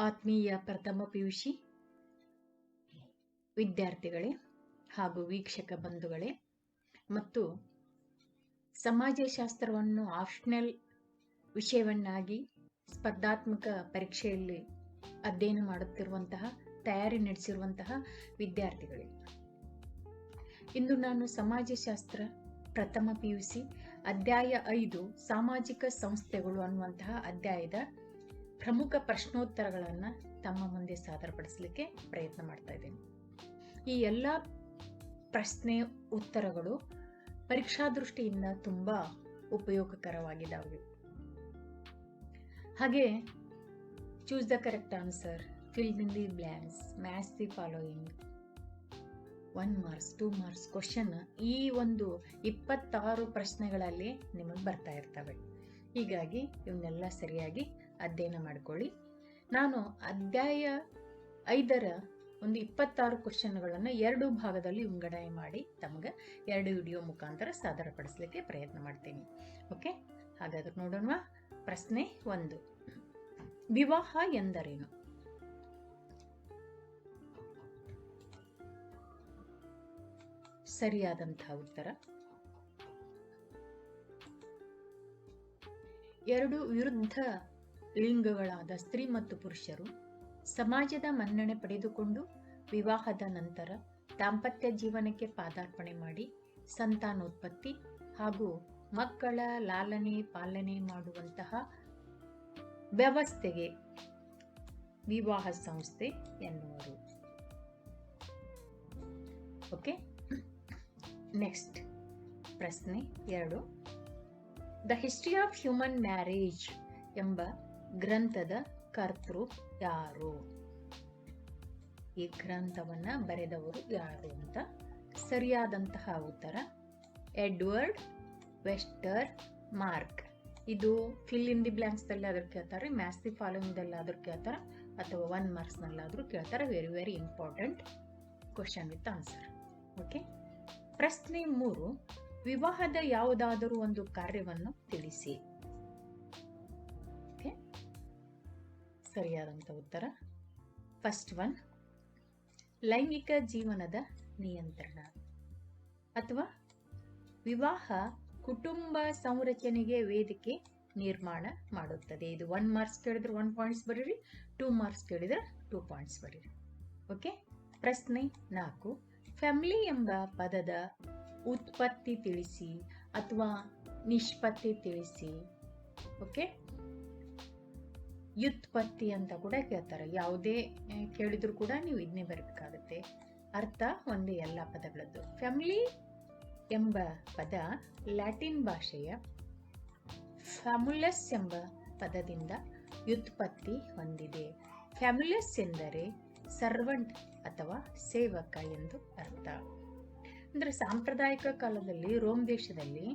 ಆತ್ಮೀಯ ಪ್ರಥಮ ಪಿಯುಷಿ, ವಿದ್ಯಾರ್ಥಿಗಳೇ ಹಾಗೂ ವೀಕ್ಷಕ ಬಂಧುಗಳೇ, ಮತ್ತು ಸಮಾಜಶಾಸ್ತ್ರವನ್ನು ಆಪ್ಷನಲ್ ವಿಷಯವನ್ನಾಗಿ ಸ್ಪರ್ಧಾತ್ಮಕ ಪರೀಕ್ಷೆಯಲ್ಲಿ ಅಧ್ಯಯನ ಮಾಡುತ್ತಿರುವಂತಹ, ತಯಾರಿ ನಡೆಸಿರುವಂತಹ ವಿದ್ಯಾರ್ಥಿಗಳೇ. ಇಂದು ನಾನು ಸಮಾಜಶಾಸ್ತ್ರ ಪ್ರಥಮ ಪಿಯುಸಿ ಅಧ್ಯಾಯ ಐದು, ಸಾಮಾಜಿಕ ಸಂಸ್ಥೆಗಳು ಅನ್ನುವಂತಹ ಅಧ್ಯಾಯದ ಪ್ರಮುಖ ಪ್ರಶ್ನೋತ್ತರಗಳನ್ನು ತಮ್ಮ ಮುಂದೆ ಸಾದರಪಡಿಸಲಿಕ್ಕೆ ಪ್ರಯತ್ನ ಮಾಡ್ತಾ ಇದ್ದೀನಿ. ಈ ಎಲ್ಲ ಪ್ರಶ್ನೆ ಉತ್ತರಗಳು ಪರೀಕ್ಷಾ ದೃಷ್ಟಿಯಿಂದ ತುಂಬ ಉಪಯೋಗಕರವಾಗಿದ್ದಾವೆ ಹಾಗೆ choose the correct answer fill in the blanks match the following one marks two marks question ಈ ಒಂದು ಇಪ್ಪತ್ತಾರು ಪ್ರಶ್ನೆಗಳಲ್ಲಿ ನಿಮಗೆ ಬರ್ತಾ ಇರ್ತವೆ. ಹೀಗಾಗಿ ಇವನ್ನೆಲ್ಲ ಸರಿಯಾಗಿ ಅಧ್ಯಯನ ಮಾಡಿಕೊಳ್ಳಿ. ನಾನು ಅಧ್ಯಾಯ ಐದರ ಒಂದು ಇಪ್ಪತ್ತಾರು ಕ್ವಶನ್ಗಳನ್ನು ಎರಡು ಭಾಗದಲ್ಲಿ ವಿಂಗಡಣೆ ಮಾಡಿ ತಮಗೆ ಎರಡು ವಿಡಿಯೋ ಮುಖಾಂತರ ಸಾದರಪಡಿಸಲಿಕ್ಕೆ ಪ್ರಯತ್ನ ಮಾಡ್ತೀನಿ. ಓಕೆ ಹಾಗಾದ್ರೆ ನೋಡೋಣ ಪ್ರಶ್ನೆ ಒಂದು. ವಿವಾಹ ಎಂದರೇನು? ಸರಿಯಾದಂತಹ ಉತ್ತರ. ಎರಡು ವಿರುದ್ಧ ಲಿಂಗಗಳಾದ ಸ್ತ್ರೀ ಮತ್ತು ಪುರುಷರು ಸಮಾಜದ ಮನ್ನಣೆ ಪಡೆದುಕೊಂಡು ವಿವಾಹದ ನಂತರ ದಾಂಪತ್ಯ ಜೀವನಕ್ಕೆ ಪಾದಾರ್ಪಣೆ ಮಾಡಿ ಸಂತಾನೋತ್ಪತ್ತಿ ಹಾಗೂ ಮಕ್ಕಳ ಲಾಲನೆ ಪಾಲನೆ ಮಾಡುವಂತಹ ವ್ಯವಸ್ಥೆಗೆ ವಿವಾಹ ಸಂಸ್ಥೆ ಎನ್ನುವರು. ಓಕೆ ನೆಕ್ಸ್ಟ್ ಪ್ರಶ್ನೆ ಎರಡು. The history of human marriage ಎಂಬ ಗ್ರಂಥದ ಕರ್ತೃ ಯಾರು? ಈ ಗ್ರಂಥವನ್ನ ಬರೆದವರು ಯಾರು ಅಂತ ಸರಿಯಾದಂತಹ ಉತ್ತರ ಎಡ್ವರ್ಡ್ ವೆಸ್ಟರ್ ಮಾರ್ಕ್. ಇದು ಫಿಲ್ ಇನ್ ದಿ ಬ್ಲ್ಯಾಂಕ್ಸ್ದಲ್ಲಿ ಆದ್ರೂ ಕೇಳ್ತಾರೆ, ಮ್ಯಾಥ್ಸ್ ದಿ ಫಾಲೋಯಿಂಗ್ದಲ್ಲಿ ಆದ್ರೂ ಕೇಳ್ತಾರೆ, ಅಥವಾ ಒನ್ ಮಾರ್ಕ್ಸ್ನಲ್ಲಾದರೂ ಕೇಳ್ತಾರೆ, very very important question with answer. Okay? ಪ್ರಶ್ನೆ ಮೂರು, ವಿವಾಹದ ಯಾವುದಾದರೂ ಒಂದು ಕಾರ್ಯವನ್ನು ತಿಳಿಸಿ. ಸರಿಯಾದಂತ ಉತ್ತರ. ಫಸ್ಟ್ ಒನ್ ಲೈಂಗಿಕ ಜೀವನದ ನಿಯಂತ್ರಣ. ಅಥವಾ ವಿವಾಹ ಕುಟುಂಬ ಸಂರಚನೆಗೆ ವೇದಿಕೆ ನಿರ್ಮಾಣ ಮಾಡುತ್ತದೆ. ಇದು ಒನ್ ಮಾರ್ಕ್ಸ್ ಕೇಳಿದ್ರೆ ಒನ್ ಪಾಯಿಂಟ್ಸ್ ಬರೀರಿ ಟೂ ಮಾರ್ಕ್ಸ್ ಕೇಳಿದ್ರೆ ಟೂ ಪಾಯಿಂಟ್ಸ್ ಬರೀರಿ. ಓಕೆ ಪ್ರಶ್ನೆ ನಾಲ್ಕು ಫ್ಯಾಮಿಲಿ ಎಂಬ ಪದದ ಉತ್ಪತ್ತಿ ತಿಳಿಸಿ ಅಥವಾ ನಿಷ್ಪತ್ತಿ ತಿಳಿಸಿ. ಓಕೆ ವ್ಯುತ್ಪತ್ತಿ ಅಂತ ಕೂಡ ಕೇಳ್ತಾರೆ. ಯಾವುದೇ ಕೇಳಿದ್ರು ಕೂಡ ನೀವು ಇದನ್ನೇ ಬರಬೇಕಾಗುತ್ತೆ. ಅರ್ಥ ಒಂದೇ ಎಲ್ಲ ಪದಗಳದ್ದು. ಫ್ಯಾಮಿಲಿ ಎಂಬ ಪದ ಲ್ಯಾಟಿನ್ ಭಾಷೆಯ ಫ್ಯಾಮುಲಸ್ ಎಂಬ ಪದದಿಂದ ವ್ಯುತ್ಪತ್ತಿ ಹೊಂದಿದೆ. ಫ್ಯಾಮುಲಸ್ ಎಂದರೆ ಸರ್ವಂಟ್ ಅಥವಾ ಸೇವಕ ಎಂದು ಅರ್ಥ. ಅಂದರೆ ಸಾಂಪ್ರದಾಯಿಕ ಕಾಲದಲ್ಲಿ, ರೋಮ್ ದೇಶದಲ್ಲಿ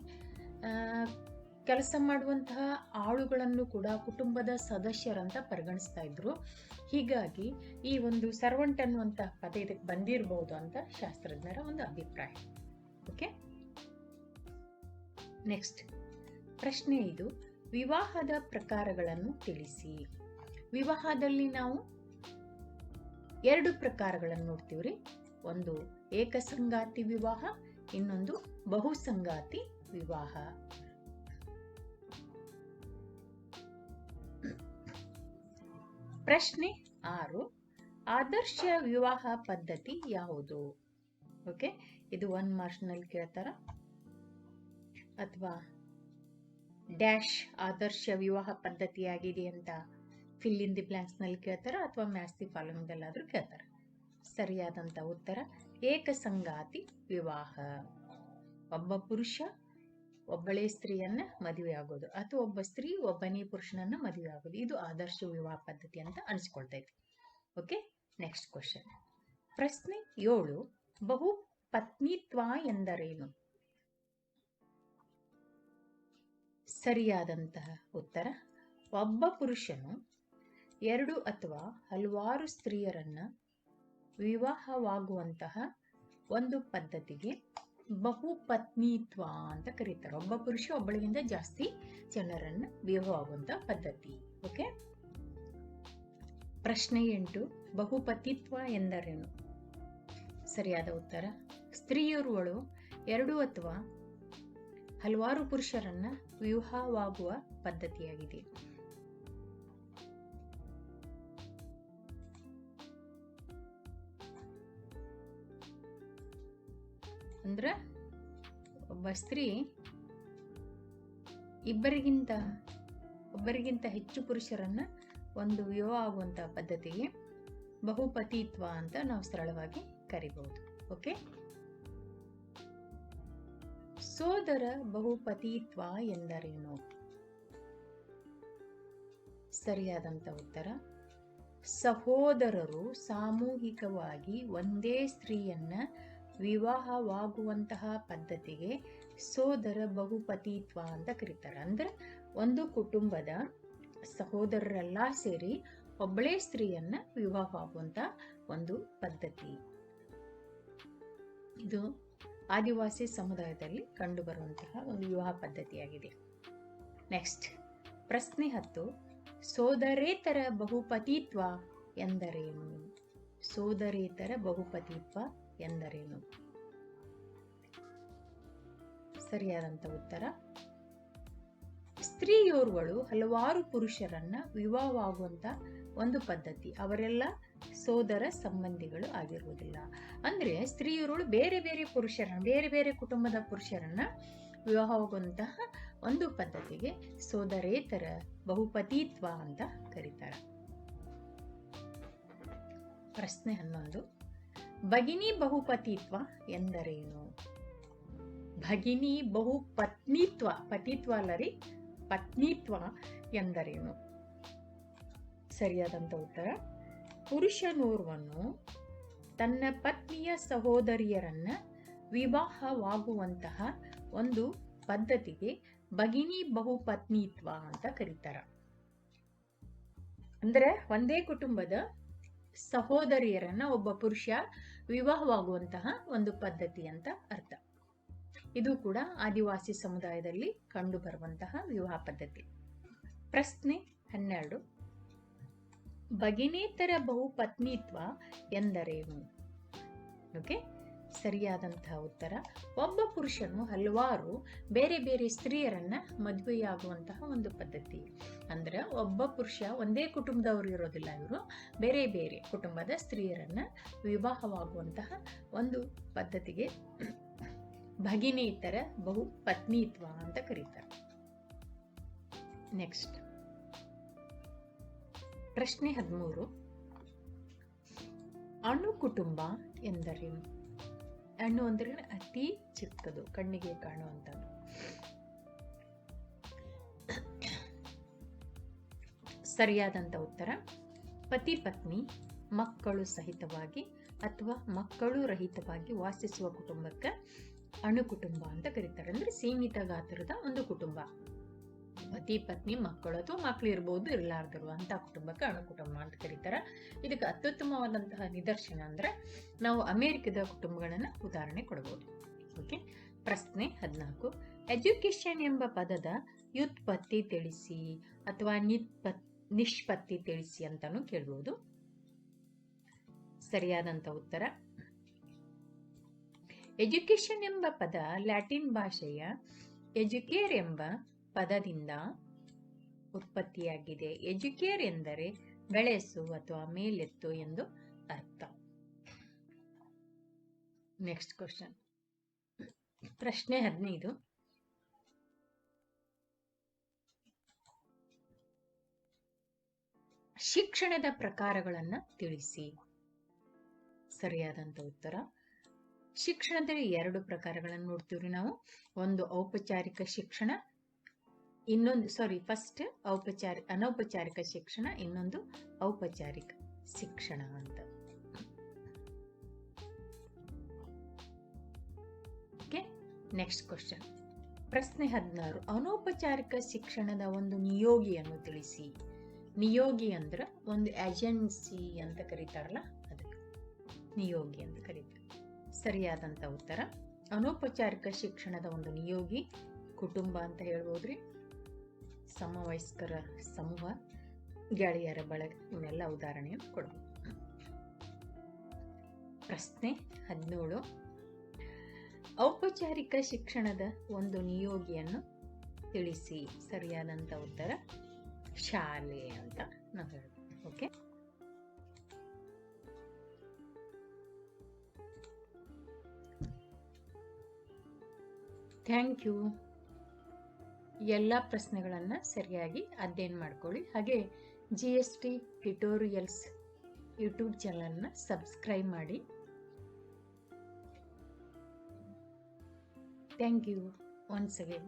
ಕೆಲಸ ಮಾಡುವಂತಹ ಆಳುಗಳನ್ನು ಕೂಡ ಕುಟುಂಬದ ಸದಸ್ಯರಂತ ಪರಿಗಣಿಸ್ತಾ ಇದ್ರು. ಹೀಗಾಗಿ ಈ ಒಂದು ಸರ್ವಂಟ್ ಅನ್ನುವಂತಹ ಪದ ಇದಕ್ಕೆ ಬಂದಿರಬಹುದು ಅಂತ ಶಾಸ್ತ್ರಜ್ಞರ ಒಂದು ಅಭಿಪ್ರಾಯ. ಓಕೆ ನೆಕ್ಸ್ಟ್ ಪ್ರಶ್ನೆ ಇದು, ವಿವಾಹದ ಪ್ರಕಾರಗಳನ್ನು ತಿಳಿಸಿ. ವಿವಾಹದಲ್ಲಿ ನಾವು ಎರಡು ಪ್ರಕಾರಗಳನ್ನು ನೋಡ್ತೀವ್ರಿ. ಒಂದು ಏಕಸಂಗಾತಿ ವಿವಾಹ, ಇನ್ನೊಂದು ಬಹುಸಂಗಾತಿ ವಿವಾಹ. ಪ್ರಶ್ನೆ ಆರು, ಆದರ್ಶ ವಿವಾಹ ಪದ್ಧತಿ ಯಾವುದು? ಓಕೆ ಇದು ಒನ್ ಮಾರ್ಕ್ಸ್ನಲ್ಲಿ ಕೇಳ್ತಾರ? ಅಥವಾ ಡ್ಯಾಶ್ ಆದರ್ಶ ವಿವಾಹ ಪದ್ಧತಿಯಾಗಿದೆ ಅಂತ ಫಿಲ್ ಇನ್ ದಿ ಬ್ಲ್ಯಾಂಕ್ಸ್ನಲ್ಲಿ ಕೇಳ್ತಾರ? ಅಥವಾ ಮ್ಯಾಥ್ಸ್ ದಿ ಫಾಲೋಯಿಂಗ್ ಅಲ್ಲಾದ್ರೂ ಕೇಳ್ತಾರ? ಸರಿಯಾದಂತ ಉತ್ತರ, ಏಕಸಂಗಾತಿ ವಿವಾಹ. ಒಬ್ಬ ಪುರುಷ ಒಬ್ಬಳೇ ಸ್ತ್ರೀಯನ್ನ ಮದುವೆ ಆಗೋದು ಅಥವಾ ಒಬ್ಬ ಸ್ತ್ರೀ ಒಬ್ಬನೇ ಪುರುಷನನ್ನ ಮದುವೆ ಆಗೋದು ಇದು ಆದರ್ಶ ವಿವಾಹ ಪದ್ಧತಿ ಅಂತ ಅನಿಸ್ಕೊಳ್ತೈತಿ ಓಕೆ ನೆಕ್ಸ್ಟ್ ಕ್ವಶನ್ ಪ್ರಶ್ನೆ ಏಳು. ಬಹು ಪತ್ನಿತ್ವ ಎಂದರೇನು? ಸರಿಯಾದಂತಹ ಉತ್ತರ. ಒಬ್ಬ ಪುರುಷನು ಎರಡು ಅಥವಾ ಹಲವಾರು ಸ್ತ್ರೀಯರನ್ನ ವಿವಾಹವಾಗುವಂತಹ ಒಂದು ಪದ್ಧತಿಗೆ ಬಹುಪತ್ನಿತ್ವ ಅಂತ ಕರೀತಾರೆ. ಒಬ್ಬ ಪುರುಷ ಒಬ್ಬಳಿಗಿಂತ ಜಾಸ್ತಿ ಜನರನ್ನ ವಿವಾಹವಾಗುವಂತ ಪದ್ಧತಿ. ಓಕೆ ಪ್ರಶ್ನೆ ಎಂಟು ಬಹುಪತಿತ್ವ ಎಂದರೇನು? ಸರಿಯಾದ ಉತ್ತರ, ಸ್ತ್ರೀಯರುಗಳು ಎರಡು ಅಥವಾ ಹಲವಾರು ಪುರುಷರನ್ನ ವಿವಾಹವಾಗುವ ಪದ್ಧತಿಯಾಗಿದೆ. ಅಂದ್ರ ಒಬ್ಬ ಸ್ತ್ರೀ ಇಬ್ಬರಿಗಿಂತ, ಒಬ್ಬರಿಗಿಂತ ಹೆಚ್ಚು ಪುರುಷರನ್ನ ಒಂದು ವಿವಾಹ ಆಗುವಂತ ಪದ್ಧತಿಗೆ ಬಹುಪತಿತ್ವ ಅಂತ ನಾವು ಸರಳವಾಗಿ ಕರಿಬಹುದು. ಓಕೆ? ಸೋದರ ಬಹುಪತಿತ್ವ ಎಂದರೇನು? ಸರಿಯಾದಂತ ಉತ್ತರ. ಸಹೋದರರು ಸಾಮೂಹಿಕವಾಗಿ ಒಂದೇ ಸ್ತ್ರೀಯನ್ನ ವಿವಾಹವಾಗುವಂತಹ ಪದ್ಧತಿಗೆ ಸೋದರ ಬಹುಪತಿತ್ವ ಅಂತ ಕರೀತಾರೆ. ಅಂದ್ರೆ ಒಂದು ಕುಟುಂಬದ ಸಹೋದರರೆಲ್ಲ ಸೇರಿ ಒಬ್ಬಳೇ ಸ್ತ್ರೀಯನ್ನ ವಿವಾಹವಾಗುವಂತ ಒಂದು ಪದ್ಧತಿ. ಇದು ಆದಿವಾಸಿ ಸಮುದಾಯದಲ್ಲಿ ಕಂಡುಬರುವಂತಹ ಒಂದು ವಿವಾಹ ಪದ್ಧತಿಯಾಗಿದೆ. ನೆಕ್ಸ್ಟ್ ಪ್ರಶ್ನೆ ಹತ್ತು, ಸೋದರೇತರ ಬಹುಪತಿತ್ವ ಎಂದರೇನು? ಸೋದರೇತರ ಬಹುಪತಿತ್ವ ಎಂದರೇನು? ಸರಿಯಾದಂಥ ಉತ್ತರ. ಸ್ತ್ರೀಯೋರ್ವಳು ಹಲವಾರು ಪುರುಷರನ್ನ ವಿವಾಹವಾಗುವಂತ ಒಂದು ಪದ್ಧತಿ. ಅವರೆಲ್ಲ ಸೋದರ ಸಂಬಂಧಿಗಳು ಆಗಿರುವುದಿಲ್ಲ. ಅಂದ್ರೆ ಸ್ತ್ರೀಯರುಗಳು ಬೇರೆ ಬೇರೆ ಪುರುಷರನ್ನ, ಬೇರೆ ಬೇರೆ ಕುಟುಂಬದ ಪುರುಷರನ್ನ ವಿವಾಹವಾಗುವಂತಹ ಒಂದು ಪದ್ಧತಿಗೆ ಸೋದರೇತರ ಬಹುಪತಿತ್ವ ಅಂತ ಕರೀತಾರೆ. ಪ್ರಶ್ನೆ ಹನ್ನೊಂದು. ಭಗಿನಿ ಬಹುಪತಿತ್ವ ಎಂದರೇನು? ಭಗಿನಿ ಬಹುಪತ್ನಿತ್ವ, ಪತಿತ್ವ ಅಲ್ಲರಿ, ಪತ್ನಿತ್ವ ಎಂದರೇನು? ಸರಿಯಾದಂಥ ಉತ್ತರ. ಪುರುಷನೋರ್ವನು ತನ್ನ ಪತ್ನಿಯ ಸಹೋದರಿಯರನ್ನ ವಿವಾಹವಾಗುವಂತಹ ಒಂದು ಪದ್ಧತಿಗೆ ಭಗಿನಿ ಬಹುಪತ್ನಿತ್ವ ಅಂತ ಕರೀತಾರ. ಅಂದ್ರೆ ಒಂದೇ ಕುಟುಂಬದ ಸಹೋದರಿಯರನ್ನ ಒಬ್ಬ ಪುರುಷ ವಿವಾಹವಾಗುವಂತಹ ಒಂದು ಪದ್ಧತಿ ಅಂತ ಅರ್ಥ. ಇದು ಕೂಡ ಆದಿವಾಸಿ ಸಮುದಾಯದಲ್ಲಿ ಕಂಡು ಬರುವಂತಹ ವಿವಾಹ ಪದ್ಧತಿ. ಪ್ರಶ್ನೆ ಹನ್ನೆರಡು. ಭಗಿನೇತರ ಬಹುಪತ್ನಿತ್ವ ಎಂದರೇನು? ಓಕೆ. ಸರಿಯಾದಂತಹ ಉತ್ತರ. ಒಬ್ಬ ಪುರುಷನು ಹಲವಾರು ಬೇರೆ ಬೇರೆ ಸ್ತ್ರೀಯರನ್ನ ಮದುವೆಯಾಗುವಂತಹ ಒಂದು ಪದ್ಧತಿ. ಅಂದ್ರೆ ಒಬ್ಬ ಪುರುಷ ಒಂದೇ ಕುಟುಂಬದವರು ಇರೋದಿಲ್ಲ ಇವರು. ಬೇರೆ ಬೇರೆ ಕುಟುಂಬದ ಸ್ತ್ರೀಯರನ್ನ ವಿವಾಹವಾಗುವಂತಹ ಒಂದು ಪದ್ಧತಿಗೆ ಭಗಿನೇತರ ಬಹು ಪತ್ನಿತ್ವ ಅಂತ ಕರೀತಾರೆ. ನೆಕ್ಸ್ಟ್ ಪ್ರಶ್ನೆ ಹದಿಮೂರು. ಅಣು ಕುಟುಂಬ ಎಂದರೇನು? ಅಣ್ಣು ಅಂದ್ರೆ ಅತಿ ಚಿಕ್ಕದು, ಕಣ್ಣಿಗೆ ಕಾಣುವಂಥದ್ದು. ಸರಿಯಾದಂತ ಉತ್ತರ, ಪತಿ ಪತ್ನಿ, ಮಕ್ಕಳು ಸಹಿತವಾಗಿ ಅಥವಾ ಮಕ್ಕಳು ರಹಿತವಾಗಿ ವಾಸಿಸುವ ಕುಟುಂಬಕ್ಕೆ ಅಣು ಕುಟುಂಬ ಅಂತ ಕರೀತಾರೆ. ಅಂದ್ರೆ ಸೀಮಿತ ಗಾತ್ರದ ಒಂದು ಕುಟುಂಬ. ಪತಿ ಪತ್ನಿ ಮಕ್ಕಳು ಅಥವಾ ಮಕ್ಕಳು ಇರ್ಬೋದು ಇರಲಾರ್ದರು ಅಂತ ಕುಟುಂಬಕ್ಕೆ ಅಣುಕುಟುಂಬ ಅಂತ ಕರೀತಾರೆ. ಇದಕ್ಕೆ ಅತ್ಯುತ್ತಮವಾದಂತಹ ನಿದರ್ಶನ ಅಂದ್ರೆ ನಾವು ಅಮೆರಿಕದ ಕುಟುಂಬಗಳನ್ನ ಉದಾಹರಣೆ ಕೊಡಬಹುದು ಓಕೆ ಪ್ರಶ್ನೆ ಹದಿನಾಲ್ಕು. ಎಜುಕೇಶನ್ ಎಂಬ ಪದದ ವ್ಯುತ್ಪತ್ತಿ ತಿಳಿಸಿ ಅಥವಾ ನಿತ್ಪತ್, ನಿಷ್ಪತ್ತಿ ತಿಳಿಸಿ ಅಂತಾನು ಕೇಳ್ಬೋದು. ಸರಿಯಾದಂತ ಉತ್ತರ. ಎಜುಕೇಶನ್ ಎಂಬ ಪದ ಲ್ಯಾಟಿನ್ ಭಾಷೆಯ ಎಜುಕೇರ್ ಎಂಬ ಪದದಿಂದ ಉತ್ಪತ್ತಿಯಾಗಿದೆ. ಎಜುಕೇರ್ ಎಂದರೆ ಬೆಳೆಸು ಅಥವಾ ಮೇಲೆತ್ತು ಎಂದು ಅರ್ಥ. ನೆಕ್ಸ್ಟ್ ಕ್ವಶನ್ ಪ್ರಶ್ನೆ ಹದಿನೈದು. ಶಿಕ್ಷಣದ ಪ್ರಕಾರಗಳನ್ನ ತಿಳಿಸಿ. ಸರಿಯಾದಂತ ಉತ್ತರ. ಶಿಕ್ಷಣದಲ್ಲಿ ಎರಡು ಪ್ರಕಾರಗಳನ್ನು ನೋಡ್ತೀವ್ರಿ ನಾವು. ಒಂದು ಔಪಚಾರಿಕ ಶಿಕ್ಷಣ ಇನ್ನೊಂದು ಸಾರಿ ಫಸ್ಟ್ ಔಪಚಾರಿ, ಅನೌಪಚಾರಿಕ ಶಿಕ್ಷಣ, ಇನ್ನೊಂದು ಔಪಚಾರಿಕ ಶಿಕ್ಷಣ ಅಂತ. ನೆಕ್ಸ್ಟ್ ಕ್ವಶನ್ ಪ್ರಶ್ನೆ ಹದಿನಾರು. ಅನೌಪಚಾರಿಕ ಶಿಕ್ಷಣದ ಒಂದು ನಿಯೋಗಿಯನ್ನು ತಿಳಿಸಿ. ನಿಯೋಗಿ ಅಂದ್ರೆ ಒಂದು ಏಜೆನ್ಸಿ ಅಂತ ಕರೀತಾರಲ್ಲ, ಅದಕ್ಕೆ ನಿಯೋಗಿ ಅಂತ ಕರೀತಾರೆ. ಸರಿಯಾದಂತ ಉತ್ತರ. ಅನೌಪಚಾರಿಕ ಶಿಕ್ಷಣದ ಒಂದು ನಿಯೋಗಿ ಕುಟುಂಬ ಅಂತ ಹೇಳ್ಬೋದ್ರಿ? ಸಮವಯಸ್ಕರ ಸಮೂಹ, ಗೆಳೆಯರ ಬಳಗ ಇವನ್ನೆಲ್ಲ ಉದಾಹರಣೆಯನ್ನು ಕೊಡಬಹುದು ಪ್ರಶ್ನೆ ಹದಿನೇಳು. ಔಪಚಾರಿಕ ಶಿಕ್ಷಣದ ಒಂದು ನಿಯೋಗಿಯನ್ನು ತಿಳಿಸಿ. ಸರಿಯಾದಂಥ ಉತ್ತರ, ಶಾಲೆ ಅಂತ ನಾವು ಹೇಳ್ಬೋದು. ಓಕೆ ಥ್ಯಾಂಕ್ ಯು ಎಲ್ಲ ಪ್ರಶ್ನೆಗಳನ್ನು ಸರಿಯಾಗಿ ಅಧ್ಯಯನ ಮಾಡ್ಕೊಳ್ಳಿ. ಹಾಗೆ G S T tutorials YouTube ಚಾನಲ್ನ ಸಬ್ಸ್ಕ್ರೈಬ್ ಮಾಡಿ. Thank you once again